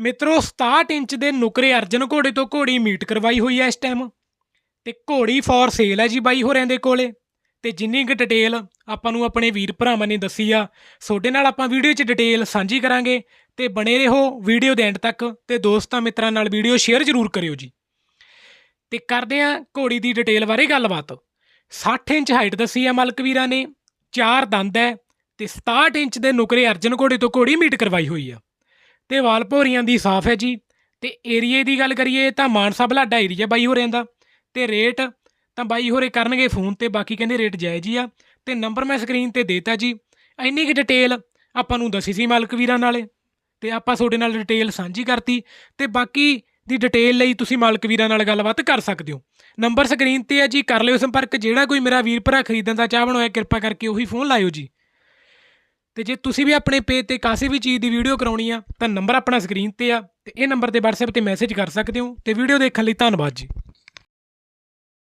ਮਿੱਤਰੋ 67 ਇੰਚ ਦੇ ਨੁਕਰੇ ਅਰਜਨ ਘੋੜੇ ਤੋਂ ਘੋੜੀ ਮੀਟ ਕਰਵਾਈ ਹੋਈ ਹੈ ਇਸ ਟਾਈਮ ਤੇ ਘੋੜੀ ਫॉर ਸੇਲ ਹੈ ਜੀ ਬਾਈ ਹੋਰਿਆਂ ਦੇ ਕੋਲੇ। ਤੇ ਜਿੰਨੀ ਕੁ ਡਿਟੇਲ ਆਪਾਂ ਨੂੰ ਆਪਣੇ ਵੀਰ ਭਰਾਵਾਂ ਨੇ ਦੱਸੀ ਆ ਤੁਹਾਡੇ ਨਾਲ ਆਪਾਂ ਵੀਡੀਓ 'ਚ ਡਿਟੇਲ ਸਾਂਝੀ ਕਰਾਂਗੇ। ਤੇ ਬਣੇ ਰਹੋ ਵੀਡੀਓ ਦੇ ਐਂਡ ਤੱਕ ਤੇ ਦੋਸਤਾਂ ਮਿੱਤਰਾਂ ਨਾਲ ਵੀਡੀਓ ਸ਼ੇਅਰ ਜ਼ਰੂਰ ਕਰਿਓ ਜੀ। ਤੇ ਕਰਦੇ ਆ ਘੋੜੀ ਦੀ ਡਿਟੇਲ ਬਾਰੇ ਗੱਲਬਾਤ। 60 ਇੰਚ ਹਾਈਟ ਦੱਸੀ ਆ ਮਲਕ ਵੀਰਾਂ ਨੇ, ਚਾਰ ਦੰਦ ਹੈ ਤੇ 67 ਇੰਚ ਦੇ ਨੁਕਰੇ ਅਰਜਨ ਘੋੜੇ ਤੋਂ ਘੋੜੀ ਮੀਟ ਕਰਵਾਈ ਹੋਈ ਆ। ਤੇ ਵਾਲ ਭੋਰੀਆਂ ਦੀ ਸਾਫ਼ ਹੈ ਜੀ। ਤੇ ਏਰੀਏ ਦੀ ਗੱਲ ਕਰੀਏ ਤਾਂ ਮਾਨਸਾ ਬਲਾਡਾ ਏਰੀਆ ਬਾਈ ਹੋਰਿਆਂ ਦਾ। ਤੇ ਰੇਟ ਤਾਂ ਬਾਈ ਹੋਰੇ ਕਰਨਗੇ ਫੋਨ ਤੇ, ਬਾਕੀ ਕਹਿੰਦੇ ਰੇਟ ਜਾਇਜ਼ ਹੀ ਆ। ਤੇ ਨੰਬਰ ਮੈਂ ਸਕਰੀਨ ਤੇ ਦੇਤਾ ਜੀ। ਇੰਨੀ ਕਿ ਡਿਟੇਲ ਆਪਾਂ ਨੂੰ ਦੱਸੀ ਸੀ ਮਾਲਕ ਵੀਰਾਂ ਨਾਲੇ। ਤੇ ਆਪਾਂ ਤੁਹਾਡੇ ਨਾਲ ਡਿਟੇਲ ਸਾਂਝੀ ਕਰਤੀ। ਤੇ ਬਾਕੀ ਦੀ ਡਿਟੇਲ ਲਈ ਤੁਸੀਂ ਮਾਲਕ ਵੀਰਾਂ ਨਾਲ ਗੱਲਬਾਤ ਕਰ ਸਕਦੇ ਹੋ। ਨੰਬਰ ਸਕਰੀਨ ਤੇ ਹੈ ਜੀ। ਕਰ ਲਿਓ ਸੰਪਰਕ। ਜਿਹੜਾ ਕੋਈ ਮੇਰਾ ਵੀਰ ਭਰਾ ਖਰੀਦਣ ਦਾ ਚਾਹ ਹੋਇਆ ਕਿਰਪਾ ਕਰਕੇ ਉਹੀ ਫੋਨ ਲਾਇਓ ਜੀ। ਤੇ ਜੇ ਤੁਸੀਂ ਵੀ ਆਪਣੇ ਪੇਜ ਤੇ ਕਾਸੇ ਵੀ ਚੀਜ਼ ਦੀ ਵੀਡੀਓ ਕਰਾਉਣੀ ਆ, ਤਾਂ ਨੰਬਰ ਆਪਣਾ ਸਕਰੀਨ ਤੇ ਆ ਤੇ ਇਹ ਨੰਬਰ ਤੇ WhatsApp ਤੇ ਮੈਸੇਜ ਕਰ ਸਕਦੇ ਹੋ ਤੇ ਵੀਡੀਓ ਦੇਖਣ ਲਈ ਧੰਨਵਾਦ ਜੀ।